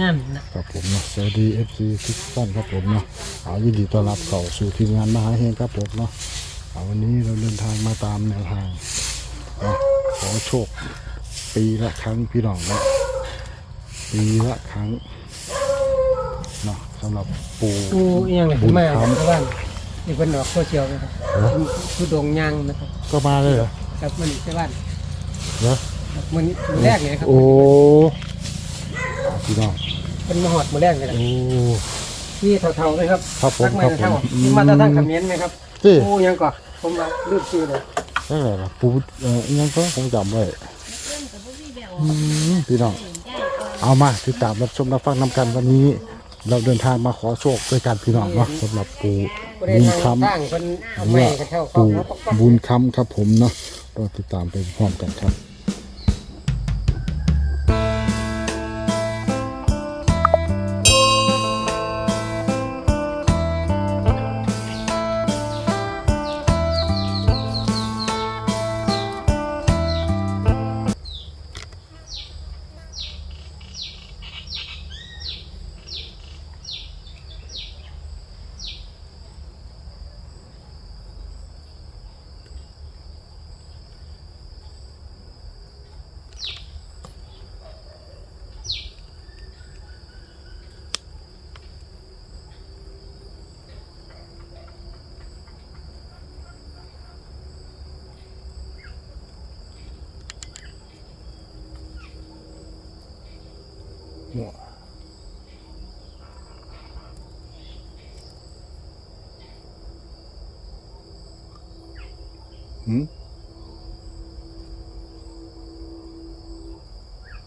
งานนะ ครับผมเนาะสวัสดีเอฟซีทุกท่านครับผมเนาะเอายินดีต้อนรับเข้าสู่ทีมงานมหาเฮงครับผมเนาะเอาวันนี้เราเดินทางมาตามแนวทางเนาะขอโชค ปีละครั้งพี่น้องเนาะปีละครั้งเนาะสำหรับปู่กูเอียงเลยบุญมาธรรมชาวบ้านนี่เพิ่นออกโซเชียลนะครับคือดงยางนะครับก็มาเลยเหรอกับมันชาวบ้านเหรอครับมันมือแรกเนี่ยครับโอ้ พี่น้องเป็นมาหอดมือแรกเลยครับโอ้ นี่เท่าๆเลยครับครับผมตักไม้ครับผมเท่าๆที่มาตรฐานคำเน้นนะครับที่กูยังก่อนผมว่าลืมชื่อเลยนั่นแหละล่ะปู่เอ่ออิหยังก็คงจำไว้อืมพี่น้อง เอามาติดตามรับชมรับฟังนำกันวันนี้ เราเดินทางมาขอโชคด้วยกันพี่น้องเนาะสำหรับปู่ประเด็นบุญทางคำ ตั้งเพิ่นเอาหรือไม้ว่ากันเท่าเขาปู่แล้วก็บุญคำครับผมเนาะเราติดตามไปพร้อมกันครับ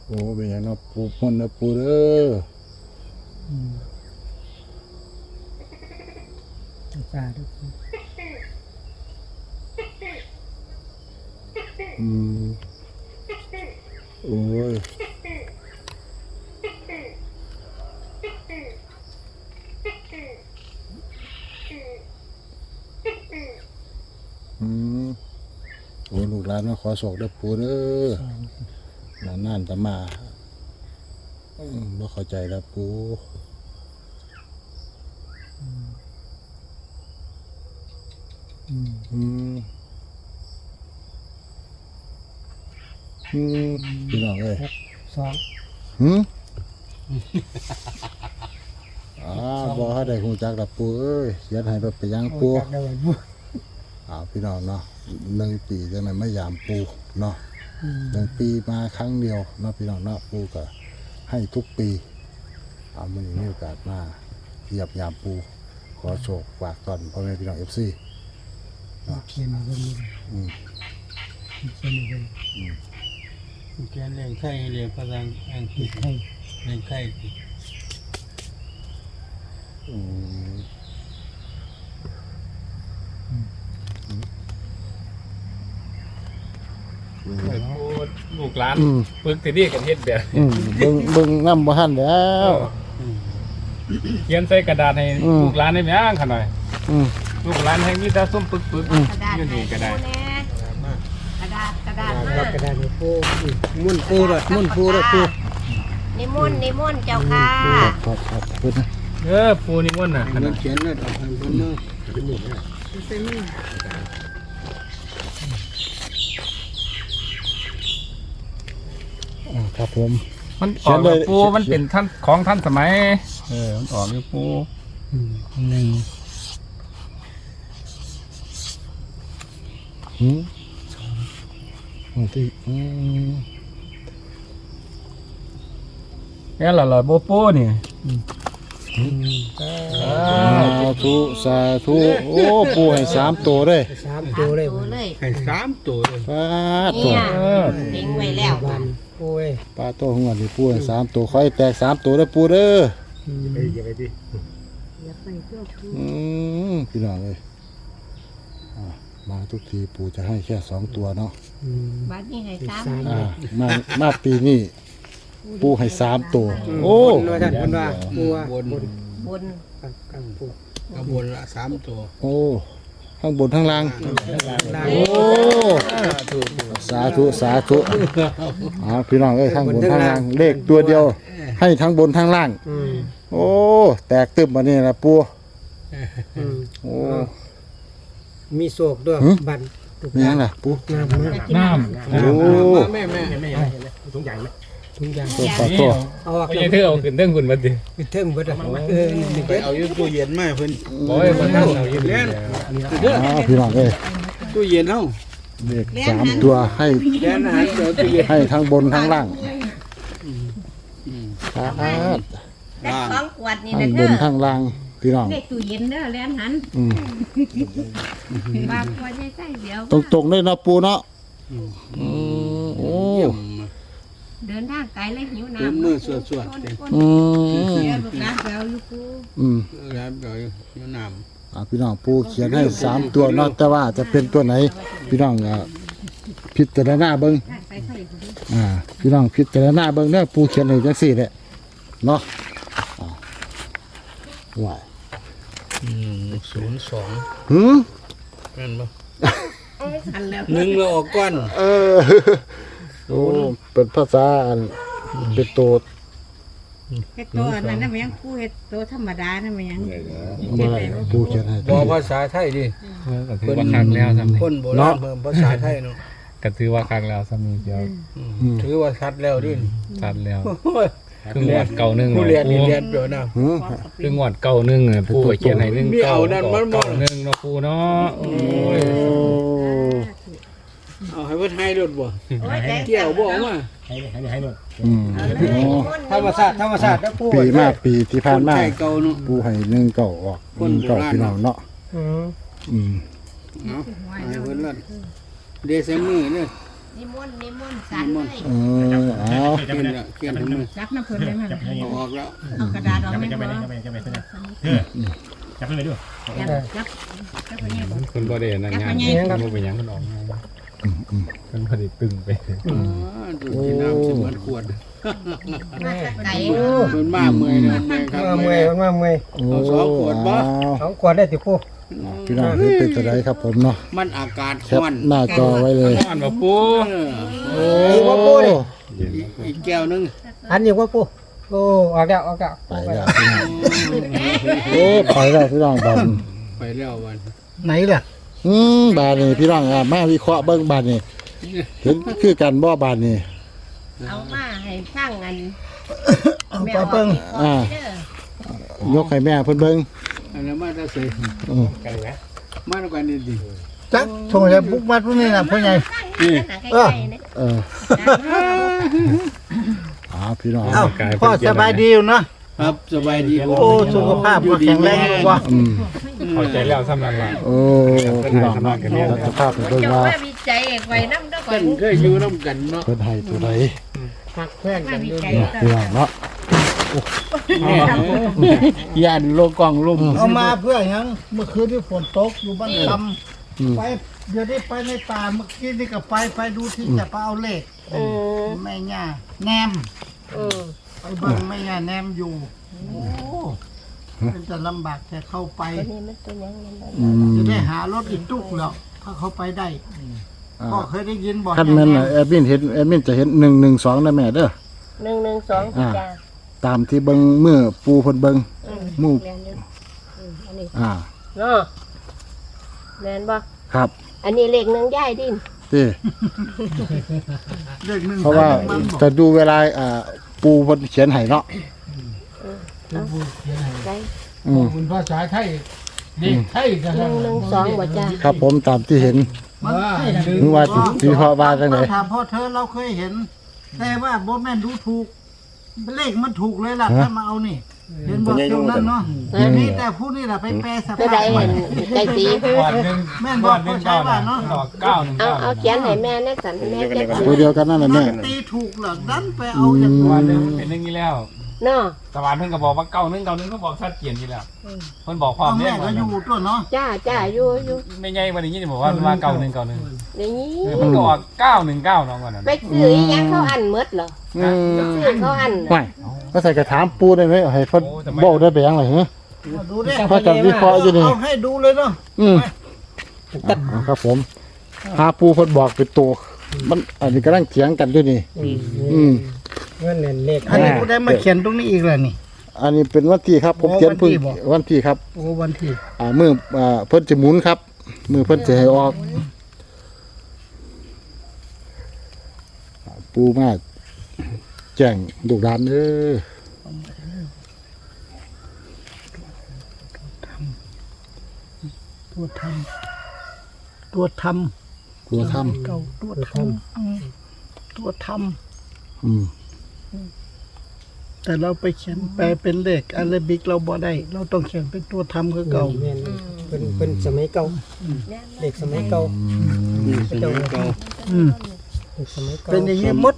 โอ้เป็นอย่างเนาะปูพ่นนะปูเด้อสาธุอืมโอ้ยอืมโอ้ลูกหลานมาขอโศกเด้อปูเด้อ นานๆจะมาบ่เข้าใจแล้วปูอืมอืมอืมพี่น้องเอ้ยสองหืมอ่าบอกให้ได้หูจักดับปูเอ้ยเขียนให้รถไปยังปูจักได้ไว้บุอ่าพี่น้องเนาะหนึ่งปีจังไหนไม่ยามปูเนาะ หนึ่งปีมาครั้งเดียวเนาะพี่น้องเนาะปูก็ให้ทุกปีเอามันมีโอกาสมาเหยียบยามปูขอโชคฝากตอนพ่อแม่พี่น้องเอฟซีเขียนมาเบิ่งอืมเขียนมาเบิ่งเขียนเรียงไข่เรียงภาษาอังกฤษให้เรียงไข่อืม พูด ลูกหลานอืมปึกติดีกันเฮ็ดแบบอืมเบิ่งเบิ่งน้ำบ่ทันแล้ว เขียนใส่กระดาษให้อืม ลูกหลานได้ไหมอ่างขน่อยอืม ลูกหลานให้มีแต่ส้มปึกปึกอืม กระดาษอยู่นี่ก็ได้แน่กระดาษกระดาษครัมาบกระดาษนี่ปูมุ่นปูเลยมุ่นปูเลยปูนิมนต์นิมนต์เจ้าค่ะครับครับครับเพิ่นนะเออปูนี่มันน่ะขนาดเขียนเลยดอกพันเพิ่นเนาะ อ่า ครับผม มันเขีอยอนกเลยแบบปูมันเป็นท่านของท่านสมัย เออมันออกอยู่ปูอืมหนึ่งหืมวันที่อืมแค่ละลอยโบปูนี่สาธุสาธุโอ้ปูให้สามตัวเลยสามตัวเลยตัวเลยให้สามตัวเลยปลาตัว เนี่ยเออทิ้งไว้แล้ววัน ปูเอ้ยปลาตัวหัวนี่ปูให้สามตัวขอให้แตกสามตัวเด้อปูเด้ออืมอืมพี่น้องเลยอ่ามาทุกทีปูจะให้แค่สองตัวเนาะอืม บัดนี้ให้สามสาม อ่ามามาปีนี้ปูให้สามตัว โอ้บนว่าท่านเพิ่นว่าปูว่าบนบนกับกับปูกระบวนละสามตัว โอ้ ใข้างบนข้างล่าง โอ้สาธุสาธุอ่าพี่น้องเอ้ยข้างบนข้างล่าง เลขตัวเดียว ให้ทั้งบนทั้งล่างอืมโอ้ แตกตึมมานี่ละปูอืมโอ้ มีโศกด้วยหืมบันมีหยังล่ะปูน้ำมาน้โอ้ำแม่แม่แม่ ทุกอย่างตัวปลาตัวเอาออกไม่ใช่เธอเอาขึ้นเรื่องคุณมาดิเทิงเบิดอะเออนี่ไปเอาอยู่ตู้เย็นมาเพิ่นโอ้ยมันนั่งเอาอยู่เล่นอ้าวพี่น้องเอ้ยตู้เย็นเฮาเลขสามตัวให้แล่นอาหารเดี๋ยวตู้เย็นให้ทั้งบนทั้งล่างครับแต่ของขวดนี่ทั้นะงบเด้นอทั้งล่างพี่น้องเลขตู้เย็นเด้อแล่นหันอืม บางคนใช้ใส่เดียวตรงๆเลยเนาะปูเนาะอืมโอ้ เยี่ยมเดินทางไกลเลยหิวเต็มน้ำมือสวดๆเต็มอืมเดี๋ยวลูกหลานไปเอาอยู่กูอืมแล้วเดี๋ยวอยู่น้ำอ่าพี่น้องปูเขียนให้สามตัวเนาะแต่ว่าจะเป็นตัวไหน พี่น้องอะพิจารณาเบิ่งใส่ไข่กูดิอ่าพี่น้องพิจารณาเบิ่งเด้อปูเขียนให้จังซี่แหละเนาะอ่าว้ายศูนย์สองหืมแม่นบ่อันแล้วหนึ่งเราออกก้อนเออ โอ้เป็นภาษาอันเป็นตัวเฮ็ดตัวนั้นน่ะมันยังกูเฮ็ดตัวธรรมดาน่ะมันยังมาปูเขียนให้บอกภาษาไทยดิก็ถือว่าครั้งแล้วซ้ำนี่คนโบราณเพิ่มภาษาไทยเนาะก็ถือว่าครั้งแล้วซ้ำนี่เดียวอืมถือว่าชัดแล้วดิชัดแล้วโอ้ยคืองวดเก่าหนึ่งผู้เรียนนี่เรียนเปล่านะหืมคืองวดเก่าหนึ่งอะผู้ไปเขียนให้หนึ่งมีเก่าเอานั่นมันบ่เก่าหนึ่งเนาะผู้เนาะโอ้ย เอาให้เพิ่นให้รถบ่โอ้ยแดงเกี่ยวบ่มาอืมโอ้ธรรมศาสตร์ธรรมศาสตร์แล้วปูปีมาปีที่ผ่านมาคไทยเก่าเนาะ ปูให้หนึ่งเก่าออกหนึ่งเก่าพี่น้องเนาะอืมอืมเอาให้เพิ่นรถเดซมือเด้อนิมนต์นิมนต์สันเลยเออเอาเขียนละเขียนถึงมือจับน้ำเพิ่นได้มั้ยเอาออกแล้วเอากระดาษออกให้บ่จับจับจับไปเนี่ยบ่คุ ณบ่ได้นั่นงานจับไปไงคุณบ่ไปหยังคุณออกงานคุณพอดีตึงไปอ๋อดูที่น้ำสิเหมือนขวดมาจากไกลเพิ่นมาเมื่อยนะเมื่อยครับมาเมื่อยมาเมื่อยโอ้เอาสองขวดบ่เอาสองขวดได้ติปูพี่น้องเห็นเป็นตัวใดครับผมเนาะมันอากาศแคร้ปอนหน้าจอไว้เลยนอนบ่ปูเออโอ้อีกว่าปูนี่อีกอีกแก้วหนึงอันนี้ว่าปู โอ้ออกแล้วออกแล้วไปแล้วพี่น้องโอ้ไปแล้วพี่น้องบันไปแล้ววันไหนล่ะอืมบานนี่พี่น้องอะมาวิเคราะห์เบิ่งบานนี่เห็นคือกันบ่บานนี่เอามาให้ช่างอันเอาไปเบิ่งอ่าเด้อยกให้แม่เพิ่นเบิ่งอันนั้นมาได้ใส่อืมมาด้วยกันนี่ดิจักชงจะบุกมัดพวกนี้น่ะพ่อใหญ่นี่ใกล้ๆนี่เออ อ่าพี่น้องเอ้าพ่อสบายดีอยู่เนาะครับสบายดีโอ้สุขภาพก็แข็งแรงอยู่บ่อืมเข้าใจแล้วซ้ำนั่นล่ะโอ้พี่น้องเนาะเราจะพาไปเบิ่งเจ้าว่าว่ามีใจไว้น้ำเด้อก่อกันนเคยอยู่น้ำกันเนาะเพิ่นให้ตัวใดหักแพงกันอยู่เนาะพี่น้องเนาะย่านโลกองลุ่มเอามาเพื่อหยังเมื่อคืนที่ฝนตกอยู่บ้านคอืมำไปเดี๋ยวนี้ไปในป่าเมื่อกี้นี่ก็ไปไปดูที่จะไปเอาเลขอืมแม่ย่าแนม อืมไปเบิ่งแม่ย่าแนมอยู่ โอ้เป็นจะลำบากแต่เข้าไป ตัวนี้มันตัวยังมันอืมจะได้หารถอีกตุกแล้วถ้าเขาไปได้อ่าพ่อเคยได้ยินบ่คันแม่นน่ะแอดมินเห็นแอดมินจะเห็น112นะแม่เด้อ หนึ่งหนึ่งสองอ่า จ้าตามที่เบิ่งมือปูเพิ่นเบิ่งอืมหมู่แมนอยู่อืมอันนี้อ่า เนาะแมนบ่ครับอันนี้เลขหนึ่งย่ายดิน ที่เลขหนึ่งเพราะว่าสมมันบอกจะดูเวลาอ่า ปูเพิ่นเขียนให้เนาะใช่อืม คุณภาษาไทยนี่ไทยกันหนึ่งหนึ่งสองบ่จ้าครับผมตามที่เห็น มันให้ถึงว่าสิสิเพราะว่าจังได๋ถามพ่อเธอเราเคยเห็น แต่ว่าบ่แม่นดูถูก เลขมันถูกเลยล่ะถ้ามาเอานี่ เห็นบอกช่วงนั้นเนาะนี่แต่ผู้นี่ล่ะไปแปลสตัวภาใดพใหม่เห็นใจสีวันหนึงแม่นบอกเขาใช้ว่าเนาะดอกเก้าหนึ่งเอาเก้าเอาเขียนให้แม่แน่สันแม่เจ็บตัวเดียวกันนั่นน่ะมัแม่นตีถูกเหรอดันไปเอาอย่างวันหนึงเป็นอย่างนี้แล้ว เนาะสวรรค์เพิ่นก็บอกว่าเก้าหนึงเก้าหนึงก็บอกชัดเจนอยู่แล้วเพิ่นบอกความเอาเนี่แม่ยก็อยู่ตัวเนาะจ้าจ้าอยู่อยู่ไม่ใหญ่วันนี้นี่บอกว่าว่าเก้าหนึ่งเก้าหนึ่งเดี๋ยวนี้มันก็ออกเก้าหนึ่งเก้าน้องก่อนนั้นไปซื้ออีหยังเขาอันหมดเหรออืมซื้อเขาอันไม่ก็ใส่กระถามปูได้ไหมให้เพิ่นเว้าได้ไปยังไงฮะมาดูดิพากันวิเคราะห์อยู่นี่เอาให้ดูเลยเนาะอืมตัดเอาครับผมหาปูเพิ่นบอกเป็นตัวมันอันนี้กำลังเถียงกันด้วยนี่ อืมเงินเนี่ยเลขอันนี้ผู้ได้มาเขียนตรงนี้อีกแล้วนี่ อันนี้เป็นวันที่ครับผมอ๋อเขียนเพิ่งวันที่บอกวันที่ครับโอ้วันที่อ่ามืออ่าเพิ่นจะหมุนครับ มือเพิ่นจะให้ออกอ่าปูมา แจ้งลูกดานเด้อตัวทำตัวทตัวถ้ำเก่าตัวทำอืมตัวทำอืมำแต่เราไปเขียนแปลเป็นเลขอาราบิกเราบ่ได้ เราต้องเขียนเป็นตัวทำคือเก่าแม่นเป็นเป็นสมัยเก่าเลขสมัยเก่าพระเจ้าเก่าอืมเลขสมัยเก่าเป็นอย่างนี้หมด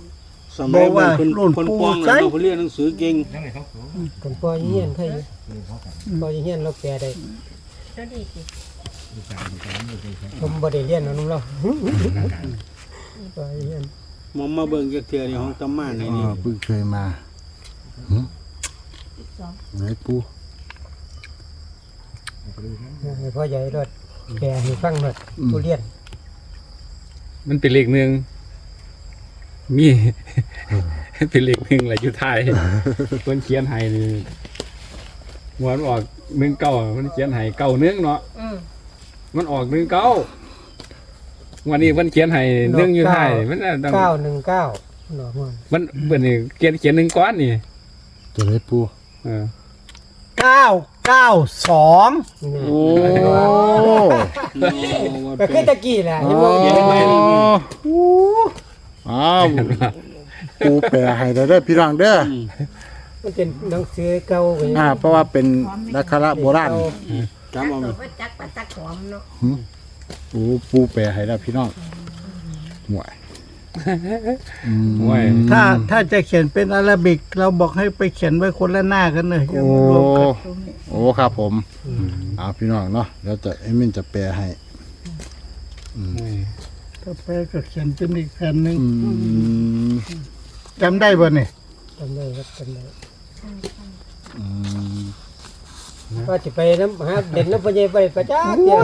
สมัยบอกว่าเพิ่นรุ่นเพิ่นปู่ป้องใช้แล้วเขาเรียนหนังสือเก่งคนปอยเฮียนไทยปอยเฮียนเราแปลได้ผมบ่ได้เรียนเอาน้ำเราปอยเฮียนมอมมาเบิ่งจักเทื่อในห้องตำมานนี่อ๋นี่อเพิ่งเคยมาหึไหนปูให้พ่อใหญ่รถแปลให้ฟังรถผู้เรียนมันเป็นเลขหนึ่ง มี เป็นเลขหนึ่งแหละอยู่ไทยคนเขียนให้นี่หวนออกหนึ่งเก้ามันเขียนให้เก้าหนึ่งเนาะมันออกหนึ่งเก้าวันนี้มันเขียนให้หนึ่งอยู่ไทยมันน่ะต้องเก้าหนึ่งเก้าหนอมันมันเบิ่นนี่เขียนเขียนหนึ่งก้อนนี่จะได้ปูเออเก้าเก้าสองนี่โอ้ก็คือตะกี้แหละอ๋เห็นอบ่เขียนไว้อ้าวปูแปลให้ได้เด้อพี่น้องเด้อมันเป็นหนังสือเก่าก็ยังอ่า เพราะว่าเป็นนักขระโบราณจำเอาว่าจักปะตักหอมเนาะโอ้ปูแปลให้ได้พี่น้องห่วยอืมห่วยถ้าถ้าจะเขียนเป็นอาราบิก เราบอกให้ไปเขียนไว้คนละหน้ากันเลยอย่าโอ้ มารวมกันตรงนี้โอ้ครับผมเอาพี่น้องเนาะเดี๋ยวจะเอมินจะแปลให้ ถ้าแปลก็เขียนเป็นอีกแผ่นหนึ่งอืมจำได้บ่เนี่ยจำได้ครับจำได้อืม ว่าสิไปน้ำหาเด่นน้ำพญายไปประจ้าเดียว